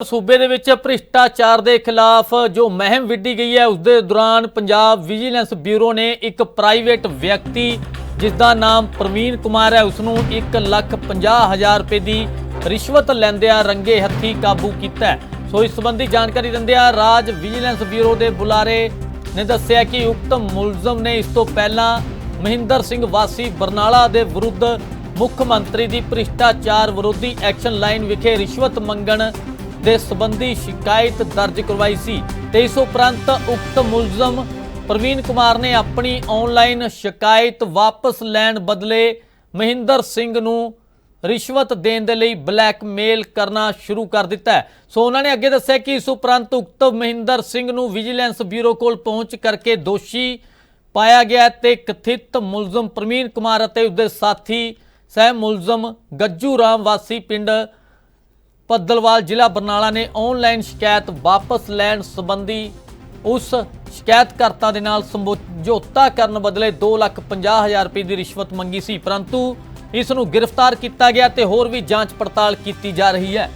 ਸੂਬੇ ਦੇ ਵਿੱਚ ਭ੍ਰਿਸ਼ਟਾਚਾਰ ਦੇ ਖਿਲਾਫ ਜੋ ਮਹਿੰਮ ਵਿੱਢੀ ਗਈ ਹੈ ਉਸ ਦੇ ਦੌਰਾਨ ਪੰਜਾਬ ਵਿਜੀਲੈਂਸ ਬਿਊਰੋ ਨੇ ਇੱਕ ਪ੍ਰਾਈਵੇਟ ਵਿਅਕਤੀ ਜਿਸ ਦਾ ਨਾਮ ਪ੍ਰਵੀਨ ਕੁਮਾਰ ਹੈ ਉਸ ਨੂੰ 1,50,000 ਰੁਪਏ ਦੀ ਰਿਸ਼ਵਤ ਲੈਂਦਿਆਂ ਰੰਗੇ ਹੱਥੀ ਕਾਬੂ ਕੀਤਾ ਸੋ ਇਸ ਸੰਬੰਧੀ ਜਾਣਕਾਰੀ ਦਿੰਦਿਆਂ ਰਾਜ ਵਿਜੀਲੈਂਸ ਬਿਊਰੋ ਦੇ ਬੁਲਾਰੇ ਨੇ ਦੱਸਿਆ ਕਿ ਉਕਤ ਮੁਲਜ਼ਮ ਨੇ ਇਸ ਤੋਂ ਪਹਿਲਾਂ ਮਹਿੰਦਰ ਸਿੰਘ ਵਾਸੀ ਬਰਨਾਲਾ ਦੇ ਵਿਰੁੱਧ ਮੁੱਖ ਮੰਤਰੀ ਦੀ ਭ੍ਰਿਸ਼ਟਾਚਾਰ ਵਿਰੋਧੀ ਐਕਸ਼ਨ ਲਾਈਨ ਵਿਖੇ ਰਿਸ਼ਵਤ ਮੰਗਣ ਦੇ ਸੰਬੰਧੀ ਸ਼ਿਕਾਇਤ ਦਰਜ ਕਰਵਾਈ ਸੀ। ਤੇ ਇਸ ਉਪਰੰਤ ਉਕਤ ਮੁਲਜ਼ਮ ਪ੍ਰਵੀਨ ਕੁਮਾਰ ਨੇ ਆਪਣੀ ਆਨਲਾਈਨ ਸ਼ਿਕਾਇਤ ਵਾਪਸ ਲੈਣ ਬਦਲੇ ਮਹਿੰਦਰ ਸਿੰਘ ਨੂੰ ਰਿਸ਼ਵਤ ਦੇਣ ਦੇ ਲਈ ਬਲੈਕਮੇਲ ਕਰਨਾ ਸ਼ੁਰੂ ਕਰ ਦਿੱਤਾ ਸੋ ਉਹਨਾਂ ਨੇ ਅੱਗੇ ਦੱਸਿਆ ਕਿ ਇਸ ਉਪਰੰਤ ਉਕਤ ਮਹਿੰਦਰ ਸਿੰਘ ਨੂੰ ਵਿਜੀਲੈਂਸ ਬਿਊਰੋ ਕੋਲ ਪਹੁੰਚ ਕਰਕੇ ਦੋਸ਼ੀ ਪਾਇਆ ਗਿਆ ਤੇ ਕਥਿਤ ਮੁਲਜ਼ਮ ਪ੍ਰਵੀਨ ਕੁਮਾਰ ਅਤੇ ਉਸਦੇ ਸਾਥੀ ਸਹਿ ਮੁਲਜ਼ਮ ਗੱਜੂ ਰਾਮ ਵਾਸੀ ਪਿੰਡ ਪੱਦਲਵਾਲ ਜ਼ਿਲ੍ਹਾ ਬਰਨਾਲਾ ਨੇ ਆਨਲਾਈਨ ਸ਼ਿਕਾਇਤ ਵਾਪਸ ਲੈਣ ਸੰਬੰਧੀ ਉਸ ਸ਼ਿਕਾਇਤਕਰਤਾ ਦੇ ਨਾਲ ਸਮਝੌਤਾ ਕਰਨ ਬਦਲੇ 2,50,000 ਰੁਪਏ ਦੀ ਰਿਸ਼ਵਤ ਮੰਗੀ ਸੀ ਪਰੰਤੂ ਇਸ ਨੂੰ ਗ੍ਰਿਫਤਾਰ ਕੀਤਾ ਗਿਆ ਤੇ ਹੋਰ ਵੀ ਜਾਂਚ ਪੜਤਾਲ ਕੀਤੀ ਜਾ ਰਹੀ ਹੈ।